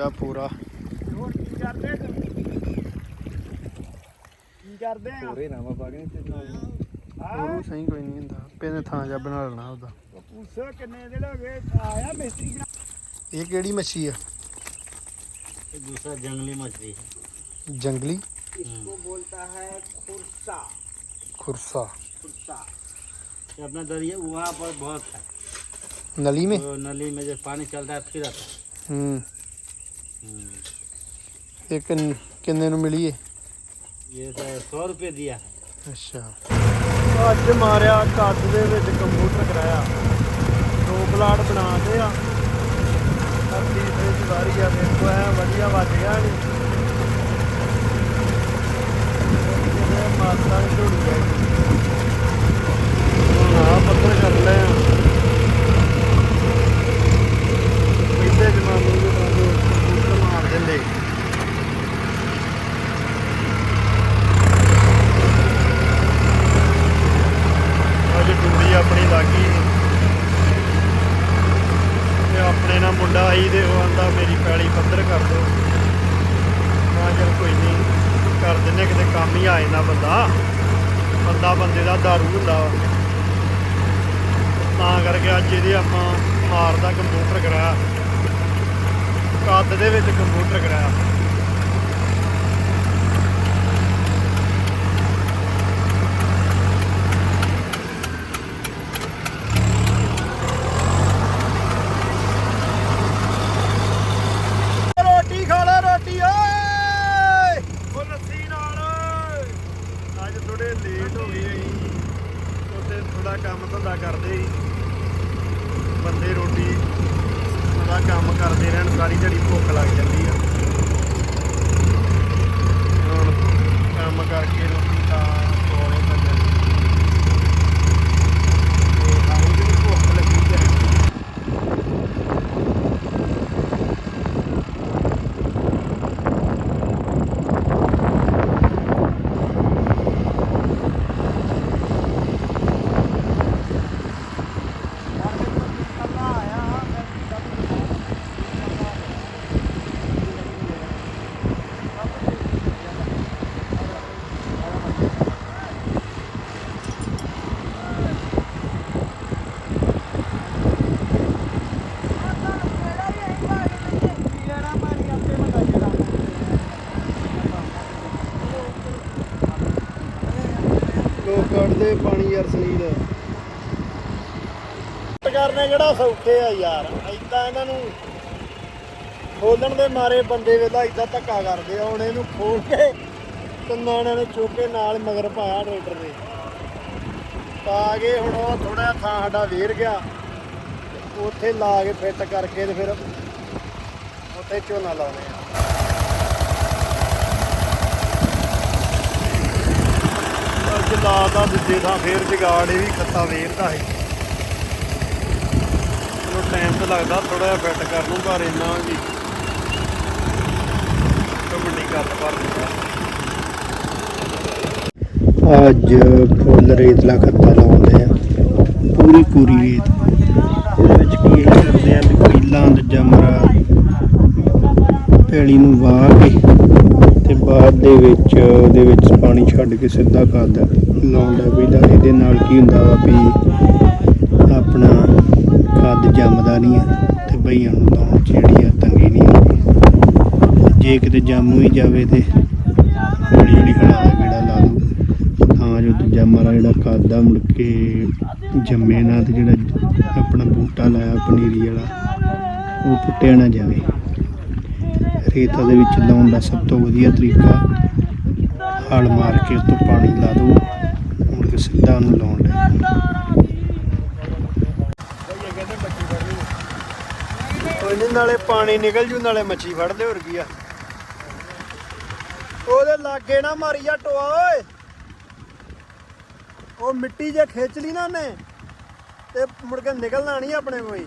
ਆ ਪੂਰਾ ਹੋਰ ਕੀ ਕਰਦੇ ਕੀ ਕਰਦੇ ਆ ਹੋਰੇ ਨਾ ਪਾ ਕੇ ਤੇ ਉਹ ਸਹੀ ਕੋਈ ਨਹੀਂ ਹੁੰਦਾ ਪੈਨੇ ਥਾਂ ਜਾ ਬਣਾ ਲੈਣਾ ਉਹਦਾ ਪੁੱਛੋ ਕਿੰਨੇ ਦਿਨ ਹੋ ਗਏ ਆਇਆ ਮਿਸਤਰੀ ਬਣਾ ਇਹ ਕਿਹੜੀ ਮੱਛੀ ਆ दूसरा जंगली मछली है ਜੰਗਲੀ इसको बोलता है खुरसा ਖੁਰਸਾ खुरसा ये अपना दरिया वहाँ पर बहुत है ਨਲੀ में तो नली में जब पानी चलता है फिर आता ਹੂੰ है ਇਹ ਕਿੰਨ- ਕਿੰਨੇ ਨੂੰ ਮਿਲੀ ਏ ये तो सौ रुपये दिया है ਅੱਛਾ ਅੱਜ ਮਾਰਿਆ ਕੱਦ ਦੇ ਵਿੱਚ ਕੰਪਿਊਟਰ ਕਰਾਇਆ ਦੋ ਪਲਾਟ ਬਣਾਤੇ ਆ ਪਰ ਤੀਸਰੇ ਦੀ ਵਾਰੀ ਆ ਵੇਖੋ ਐ ਵਧੀਆ ਵੱਜ ਗਿਆ ਨਹੀਂ ਇਹ ਮਾਤਾ ਨੂੰ ਝੋੜੀ ਜਾਏਗੀ ਅੱਜ ਆਪਣੀ ਲਾਗੀ। ਤੇ ਆਪਣੇ ਨਾਲ ਮੁੰਡਾ ਆਈ ਤੇ ਉਹ ਆਂਦਾ, ਮੇਰੀ ਪੈਲੀ ਪੱਧਰ ਕਰ ਦਿਓ ਮੈਂ ਚਲ ਕੋਈ ਨਹੀਂ ਕਰ ਦਿੰਨੇ ਕਿਤੇ ਕੰਮ ਹੀ ਆ ਜਾਂਦਾ ਬੰਦਾ। ਬੰਦਾ ਬੰਦੇ ਦਾ ਦਾਰੂ ਹੁੰਦਾ ਤਾਂ ਕਰਕੇ ਅੱਜ ਇਹਦੇ ਆਪਾਂ ਮਾਰਦਾ ਕੰਪਿਊਟਰ ਕਰਾਇਆ। ਕੱਦ ਦੇ ਵਿੱਚ ਕੰਪਿਊਟਰ ਕਰਾਇਆ ਰੋਟੀ ਖਾ ਲੈ ਰੋਟੀ ਓਏ ਉਹ ਲੱਸੀ ਨਾਲ ਅੱਜ ਥੋੜੇ ਲੇਟ ਹੋ ਗਏ ਅਸੀਂ ਉੱਥੇ ਥੋੜਾ ਕੰਮ ਧੰਦਾ ਕਰਦੇ ਸੀ ਬੰਦੇ ਰੋਟੀ ਥੋੜਾ ਕੰਮ ਕਰਦੇ ਰਹਿਣ ਸਾਰੀ ਦਿਹਾੜੀ ਭੁੱਖ ਲੱਗ ਜਾਂਦੀ ਆ ਹੁਣ ਕੰਮ ਕਰਕੇ ਰੋਟੀ ਖਾ ਕੋਲੇ ਬੰਦੇ ਤੇ ਸਾਨੂੰ ਜਿਹੜੀ ਭੁੱਖ ਲੱਗੀ ਤੇ ਲੋਕ ਕੱਢਦੇ ਪਾਣੀ ਯਾਰ ਸਲੀਲ ਕਰਨੇ ਕਿਹੜਾ ਸੌਖੇ ਆ ਯਾਰ ਐਦਾਂ ਇਹਨਾਂ ਨੂੰ ਖੋਲਣ ਦੇ ਮਾਰੇ ਬੰਦੇ ਵੇਲਾ ਐਦਾਂ ਧੱਕਾ ਕਰਦੇ ਆ, ਹੁਣ ਇਹਨੂੰ ਖੋਲ ਕੇ ਤਿੰਨਾਂ ਨੇ ਚੁੱਕ ਕੇ ਨਾਲ ਮਗਰ ਪਾਇਆ ਟਰੈਕਟਰ ਦੇ ਪਾ ਕੇ ਹੁਣ ਉਹ ਥੋੜਾ ਥਾਂ ਸਾਡਾ ਵੇਰ ਗਿਆ, ਉੱਥੇ ਲਾ ਕੇ ਫਿੱਟ ਕਰਕੇ ਤੇ ਫਿਰ ਉੱਥੇ ਝੋਨਾ ਲਾਉਣੇ ਆ। ਅੱਜ ਲਾਦਾ ਦੂਜੇ ਥਾਂ ਫੇਰ ਜਗਾੜ, ਇਹ ਵੀ ਖੱਤਾ ਵੇਰਦਾ ਸੀ ਚਲੋ ਟਾਈਮ ਤਾਂ ਲੱਗਦਾ ਥੋੜਾ ਜਿਹਾ ਫਿੱਟ ਕਰ ਲੂੰ ਪਰ ਇੰਨਾ ਵੀ ਕਮੰਡੀ ਗੱਲ ਭਰ ਅੱਜ ਫੁੱਲ ਰੇਤਲਾ ਖੱਤਾ ਲਾਉਂਦੇ ਆ। ਪੂਰੀ ਪੂਰੀ ਰੇਤ। ਇਹਦੇ ਵਿੱਚ ਕੀ ਕਰਦੇ ਆ? ਵੀ ਪਹਿਲਾਂ ਦੂਜਾ ਮਰਾ ਪੈਲੀ ਨੂੰ ਵਾਹ ਕੇ ਬਾਅਦ ਦੇ ਵਿੱਚ, ਉਹਦੇ ਵਿੱਚ ਪਾਣੀ ਛੱਡ ਕੇ ਸਿੱਧਾ ਖਾਦ ਲਾਉਂਦਾ ਪਹਿਲਾਂ ਇਹਦੇ ਨਾਲ ਕੀ ਹੁੰਦਾ ਵਾ ਵੀ ਆਪਣਾ ਖਾਦ ਜੰਮਦਾ ਨਹੀਂ ਹੈ ਤੇ ਬਈਆਂ ਨੂੰ ਲਾਉਣ ਜਿਹੜੀ ਆ ਤੰਗੀ ਨਹੀਂ ਆਉਂਦੀ। ਜੇ ਕਿਤੇ ਜੰਮ ਵੀ ਜਾਵੇ ਤੇ ਹੌਲੀ ਹੌਲੀ ਹੜਾ ਗੇੜਾ ਲਾ ਦੂ। ਤਾਂ ਜੋ ਦੂਜਾ ਮਾਰਾ ਜਿਹੜਾ ਖਾਦ ਆ ਮੁੜ ਕੇ ਜੰਮੇ ਨਾ ਤੇ ਜਿਹੜਾ ਆਪਣਾ ਬੂਟਾ ਲਾਇਆ, ਪਨੀਰੀ ਵਾਲਾ, ਉਹ ਪੁੱਟਿਆ ਨਾ ਜਾਵੇ। ਰੇਤਾ ਦੇ ਵਿੱਚ ਲਾਉਣ ਦਾ ਸਭ ਤੋਂ ਵਧੀਆ ਤਰੀਕਾ ਹਾਲ ਮਾਰ ਕੇ ਉਸ ਪਾਣੀ ਲਾ ਦੋ। ਮੁੜ ਕੇ ਸਿੱਧਾ ਉਹਨੂੰ ਲਾਉਣ ਦੇ। ਨਾਲੇ ਪਾਣੀ ਨਿਕਲ ਜੂ, ਨਾਲੇ ਮੱਛੀ ਫੜਦੇ ਹੋਰ ਕੀ ਆ। ਉਹਦੇ ਲਾਗੇ ਨਾ ਮਾਰੀ ਜਾ ਟੋਆ, ਓਏ। ਉਹ ਮਿੱਟੀ ਜੇ ਖਿੱਚ ਲਈ ਨਾ ਉਹਨੇ, ਤੇ ਮੁੜ ਕੇ ਨਿਕਲਣਾ ਨਹੀਂ ਆਪਣੇ ਕੋਈ।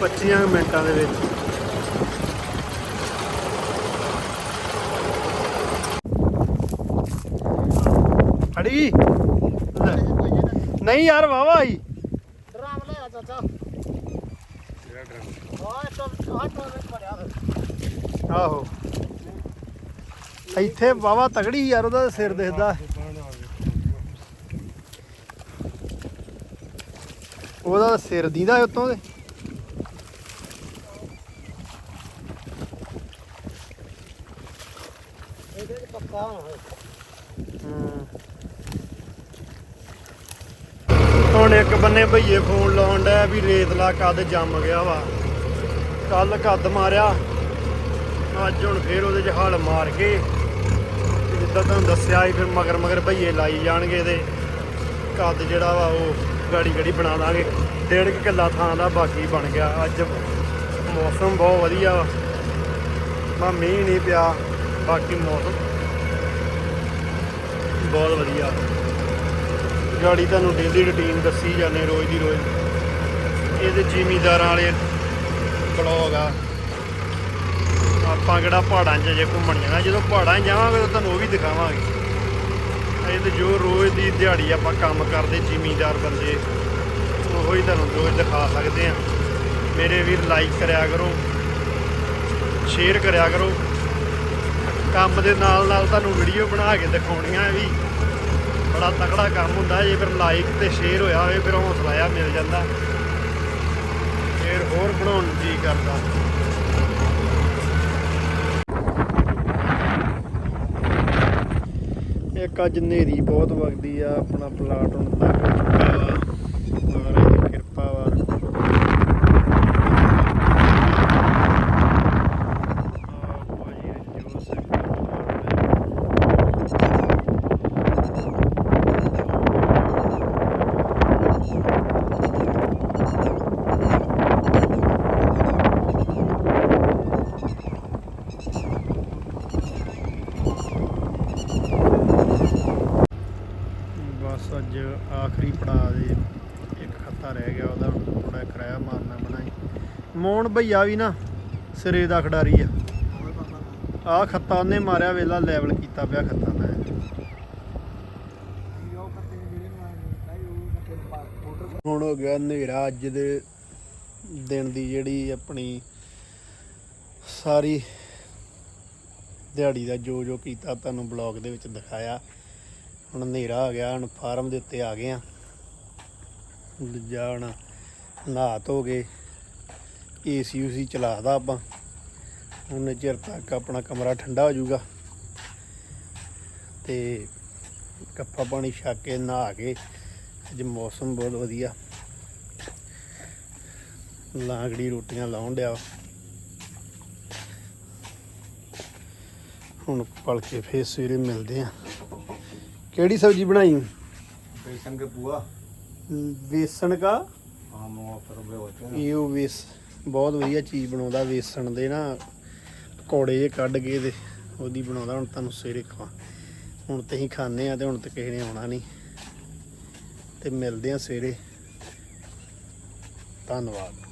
25 ਮਿੰਟਾਂ ਦੇ ਵਿੱਚ। ਫੜੀ। ਨਹੀਂ ਯਾਰ ਵਾਵਾ ਆਈ। ਡਰਾਮ ਲੈ ਆ ਚਾਚਾ। ਟੋਲੇ ਆਹੋ ਇੱਥੇ ਵਾਵਾ ਤਗੜੀ ਯਾਰ ਉਹਦਾ ਸਿਰ ਦਿਖਦਾ। ਉਹਦਾ ਸਿਰ ਦੀਦਾ ਉਤੋਂ ਦੇ ਇਹਦੇ ਚ ਪੱਕਾ ਹੁਣ ਇੱਕ ਬੰਨੇ ਭਈਏ ਫੋਨ ਲਾਉਣ ਡਿਆ ਵੀ ਰੇਤਲਾ ਕੱਦ ਜੰਮ ਗਿਆ ਵਾ। ਕੱਲ ਕੱਦ ਮਾਰਿਆ। ਅੱਜ ਹੁਣ ਫੇਰ ਉਹਦੇ 'ਚ ਹਲ ਮਾਰ ਕੇ ਜਿੱਦਾਂ ਤੁਹਾਨੂੰ ਦੱਸਿਆ ਸੀ, ਫਿਰ ਮਗਰ ਮਗਰ ਭਈਏ ਲਾਈ ਜਾਣਗੇ ਇਹਦੇ ਕੱਦ ਜਿਹੜਾ ਵਾ ਉਹ ਗਾੜੀ ਗੜੀ ਬਣਾ ਦਾਂਗੇ। ਡੇਢ ਕੁ ਕਿੱਲਾ ਥਾਂ ਦਾ ਬਾਕੀ ਬਣ ਗਿਆ। ਅੱਜ ਮੌਸਮ ਬਹੁਤ ਵਧੀਆ ਵਾ। ਮਾ ਮੀਂਹ ਨਹੀਂ ਪਿਆ, ਬਾਕੀ ਮੌਸਮ ਬਹੁਤ ਵਧੀਆ। ਗਾੜੀ ਤੁਹਾਨੂੰ ਡੇਲੀ ਰੁਟੀਨ ਦੱਸੀ ਜਾਂਦੇ ਰੋਜ਼ ਦੀ ਰੋਜ਼। ਇਹਦੇ ਜ਼ਿਮੀਦਾਰਾਂ ਵਾਲੇ ਬਲੌਗ ਆ। ਆਪਾਂ ਕਿਹੜਾ ਪਹਾੜਾਂ 'ਚ ਜੇ ਘੁੰਮਣ ਜਾਣਾ, ਜਦੋਂ ਪਹਾੜਾਂ 'ਚ ਜਾਵਾਂਗੇ ਤਾਂ ਤੁਹਾਨੂੰ ਉਹ ਵੀ ਦਿਖਾਵਾਂਗੇ। ਇਹ ਤੇ ਜੋ ਰੋਜ਼ ਦੀ ਦਿਹਾੜੀ ਆਪਾਂ ਕੰਮ ਕਰਦੇ ਜ਼ਿਮੀਦਾਰ ਬੰਦੇ, ਉਹੋ ਹੀ ਤੁਹਾਨੂੰ ਰੋਜ਼ ਦਿਖਾ ਸਕਦੇ ਆ ਮੇਰੇ ਵੀਰ ਲਾਈਕ ਕਰਿਆ ਕਰੋ ਸ਼ੇਅਰ ਕਰਿਆ ਕਰੋ। ਕੰਮ ਦੇ ਨਾਲ ਨਾਲ ਤੁਹਾਨੂੰ ਵੀਡੀਓ ਬਣਾ ਕੇ ਦਿਖਾਉਣੀਆਂ ਵੀ। ਬੜਾ ਤਕੜਾ ਕੰਮ ਹੁੰਦਾ ਜੇ ਫਿਰ ਲਾਈਕ ਤੇ ਸ਼ੇਅਰ ਹੋਇਆ ਹੋਵੇ, ਫਿਰ ਹੌਸਲਾ ਆ ਮਿਲ ਜਾਂਦਾ। ਫਿਰ ਹੋਰ ਬਣਾਉਣ ਨੂੰ ਜੀ ਕਰਦਾ। ਇੱਕ ਅੱਜ ਨੇਰੀ ਬਹੁਤ ਵਗਦੀ ਆ, ਆਪਣਾ ਪਲਾਟ ਹੁਣ ਤੱਕ ਚੁੱਕਾ ਵਾ ਮਹਾਰਾਜ ਦੀ ਕਿਰਪਾ ਵਾ ਆਹ ਭਾਈ ਰਣਜੋਤ ਸਿੰਘ ਪਰਿਵਾਰ ਨੇ ਬਸ ਅੱਜ ਆਖਰੀ ਪੜਾਅ ਦੇ ਇੱਕ ਖੱਤਾ ਰਹਿ ਗਿਆ, ਉਹਦਾ ਥੋੜਾ ਕਿਰਾਇਆ ਮਾਰਨਾ ਬਣਾਈ। ਮੋਹਨ ਭਈਆ ਵੀ ਨਾ, ਸਿਰੇ ਦਾ ਖਿਡਾਰੀ ਆ। ਆ ਖੱਤਾ ਉਹਨੇ ਮਾਰਿਆ, ਵੇਲਾ ਲੈਵਲ ਕੀਤਾ ਪਿਆ ਖੱਤਾ ਮੈਂ ਹੁਣ ਹੋ ਗਿਆ ਹਨੇਰਾ, ਅੱਜ ਦੇ ਦਿਨ ਦੀ ਜਿਹੜੀ ਆਪਣੀ ਸਾਰੀ ਦਿਹਾੜੀ ਦਾ ਜੋ ਜੋ ਕੀਤਾ ਤੁਹਾਨੂੰ ਬਲੌਗ ਦੇ ਵਿੱਚ ਦਿਖਾਇਆ। ਹੁਣ ਹਨੇਰਾ ਆ ਗਿਆ, ਹੁਣ ਫਾਰਮ ਦੇ ਉੱਤੇ ਆ ਗਏ ਆ। ਦੂਜਾ ਹੁਣ ਨਹਾ ਧੋ ਗਏ ਏਸੀ ਉਸੀ ਚਲਾਦਾ ਆਪਾਂ। ਹੁਣ ਚਿਰ ਤੱਕ ਆਪਣਾ ਕਮਰਾ ਠੰਡਾ ਹੋ ਜਾਊਗਾ। ਤੇ ਕੱਪਾ ਪਾਣੀ ਛੱਕ ਕੇ ਨਹਾ ਕੇ ਅੱਜ ਮੌਸਮ ਬਹੁਤ ਵਧੀਆ। ਲਾਂਗੜੀ ਰੋਟੀਆਂ ਲਾਉਣ ਡਿਆ ਹੁਣ ਪਲ ਕੇ ਫੇਰ ਸਵੇਰੇ ਮਿਲਦੇ ਆ। ਕਿਹੜੀ ਸਬਜ਼ੀ ਬਣਾਈ बेसन के पुआ ਵੇਸਣ ਕਾ हम ऑफर में होते हैं ਇਹ ਉਹ ਵੇਸ ਬਹੁਤ ਵਧੀਆ ਚੀਜ਼ ਬਣਾਉਂਦਾ ਵੇਸਣ ਦੇ ਨਾ ਪਕੌੜੇ ਜੇ ਕੱਢ ਕੇ ਤੇ ਉਹਦੀ ਬਣਾਉਂਦਾ ਹੁਣ ਤੁਹਾਨੂੰ ਸਵੇਰੇ ਖਵਾ ਹੁਣ ਤੇ ਹੀ ਖਾਣੇ ਆ ਤੇ ਹੁਣ ਤੇ ਕਿਸੇ ਨੇ ਆਉਣਾ ਨਹੀਂ ਤੇ ਮਿਲਦੇ ਆ ਸਵੇਰੇ ਧੰਨਵਾਦ